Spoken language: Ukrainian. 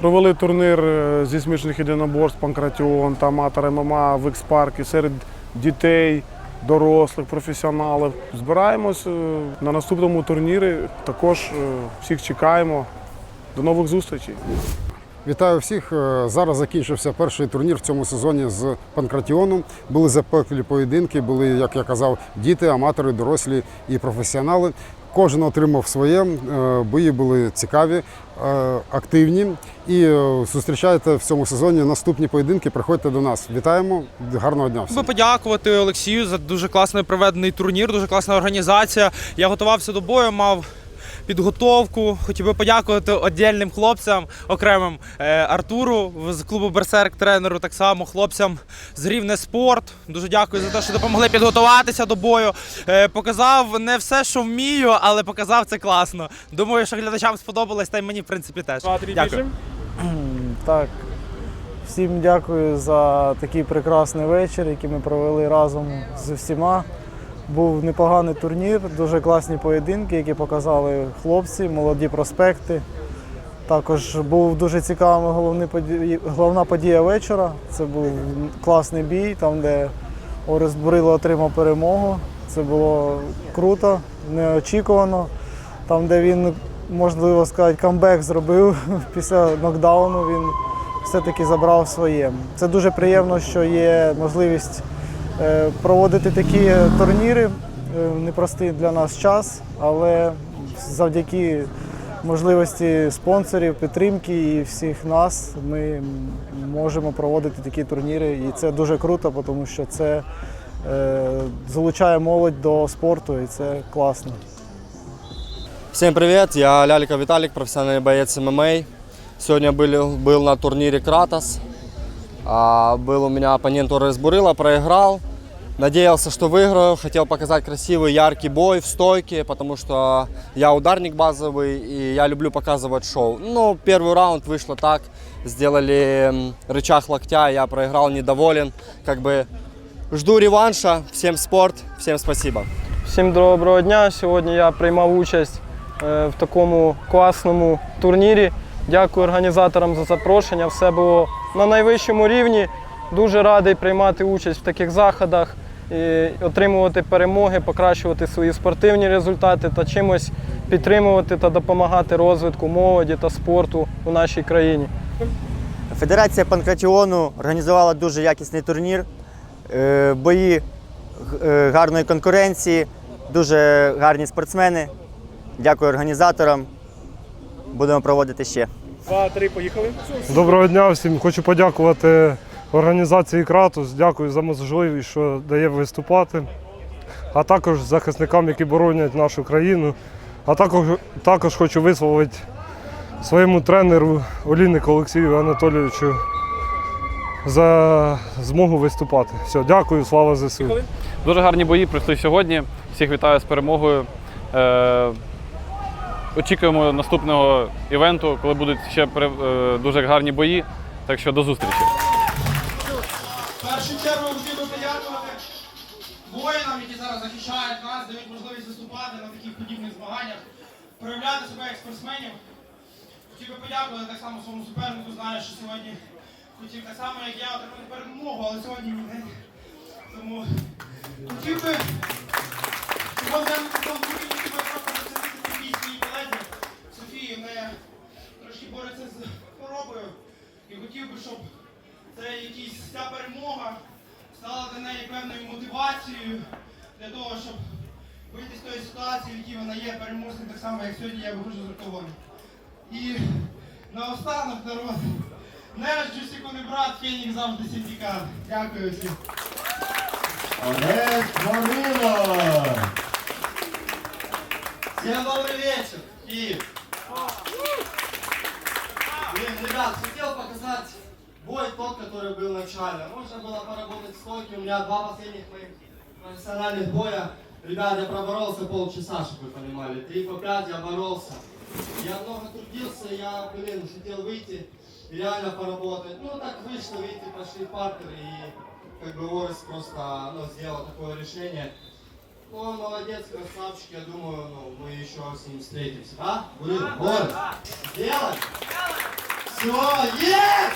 Провели турнір е, зі смішних єдиноборств Панкратіон та аматор ММА в X-паркі серед дітей, дорослих, професіоналів. Збираємось е, на наступному турнірі. Також е, всіх чекаємо. До нових зустрічей. Вітаю всіх. Зараз закінчився перший турнір в цьому сезоні з Панкратіоном. Були запеклі поєдинки, були, як я казав, діти, аматори, дорослі і професіонали. Кожен отримав своє. Бої були цікаві, активні. І е, зустрічайте в цьому сезоні наступні поєдинки. Приходьте до нас. Вітаємо. Гарного дня всім. би подякувати Олексію за дуже класний проведений турнір, дуже класна організація. Я готувався до бою, мав підготовку. Хотів би подякувати віддільним хлопцям, окремим е, Артуру з клубу Берсерк, тренеру, так само хлопцям з Рівне Спорт. Дуже дякую за те, що допомогли підготуватися до бою. Е, показав не все, що вмію, але показав це класно. Думаю, що глядачам сподобалось, та й мені в принципі теж. Дякую. Так, всім дякую за такий прекрасний вечір, який ми провели разом з всіма. Був непоганий турнір, дуже класні поєдинки, які показали хлопці, молоді проспекти. Також був дуже головний подій- головна подія вечора. Це був класний бій, там, де Орест Бурило отримав перемогу. Це було круто, неочікувано. Там, де він, можливо сказати, камбек зробив після нокдауну, він все-таки забрав своє. Це дуже приємно, що є можливість е, проводити такі турніри. Е, Непростий для нас час, але завдяки можливості спонсорів, підтримки і всіх нас ми можемо проводити такі турніри. І це дуже круто, тому що це е, залучає молодь до спорту, і це класно. Всем привет, я Ляликов Виталик, профессиональный боец ММА. Сегодня был, был на турнире Кратос. А, был у меня оппонент Орес Бурила, проиграл. Надеялся, что выиграю, хотел показать красивый, яркий бой в стойке, потому что я ударник базовый и я люблю показывать шоу. Ну, первый раунд вышло так, сделали рычаг локтя, я проиграл, недоволен. Как бы жду реванша, всем спорт, всем спасибо. Всім доброго дня. Сьогодні я приймав участь е, в такому класному турнірі. Дякую організаторам за запрошення. Все було на найвищому рівні. Дуже радий приймати участь в таких заходах, і отримувати перемоги, покращувати свої спортивні результати та чимось підтримувати та допомагати розвитку молоді та спорту у нашій країні. Федерація Панкратіону організувала дуже якісний турнір, е, бої е, гарної конкуренції, дуже гарні спортсмени. Дякую організаторам. Будемо проводити ще. Два-три поїхали. Доброго дня всім. Хочу подякувати організації Кратус. Дякую за можливість, що дає виступати, а також захисникам, які боронять нашу країну. А також, також хочу висловити своєму тренеру Олійнику Олексію Анатолійовичу за змогу виступати. Все, дякую, слава ЗСУ. Дуже гарні бої пройшли сьогодні. Всіх вітаю з перемогою. Очікуємо наступного івенту, коли будуть ще е, дуже гарні бої. Так що до зустрічі. Першу чергу хотів подякувати воїнам, які зараз захищають нас, дають можливість виступати на таких подібних змаганнях, проявляти себе як спортсменів. Хотів би подякувати так само своєму супернику. Знаю, що сьогодні хотів так само, як я отримати перемогу, але сьогодні мій день. Тому хотів би сьогодні хотів би просто присвятити цій своїй колезі Софії. В неї трошки бореться з хворобою. І хотів би, щоб це якісь ця перемога стала для неї певною мотивацією для того, щоб вийти з тої ситуації, в якій вона є, переможцем так само, як сьогодні я виходжу з рукавом. І наостанок, народ, не рождусь, коли брат, Фенік завжди сіндикат. Дякую всім. Всем добрый вечер, Киев. Блин, ребят, хотел показать бой тот, который был начально. Можно было поработать стойки. У меня два последних моих профессиональных боя. Ребят, я проборолся полчаса, чтобы вы понимали. Три по пять я боролся. Я много трудился, я, блин, хотел выйти реально поработать. Ну, так вышло, видите, пошли партер и как бы Орес просто ну, сделал такое решение. Ну, он молодец, красавчик, я думаю, ну, мы еще с ним встретимся, да? Бурил, Борис, сделай! Все, є!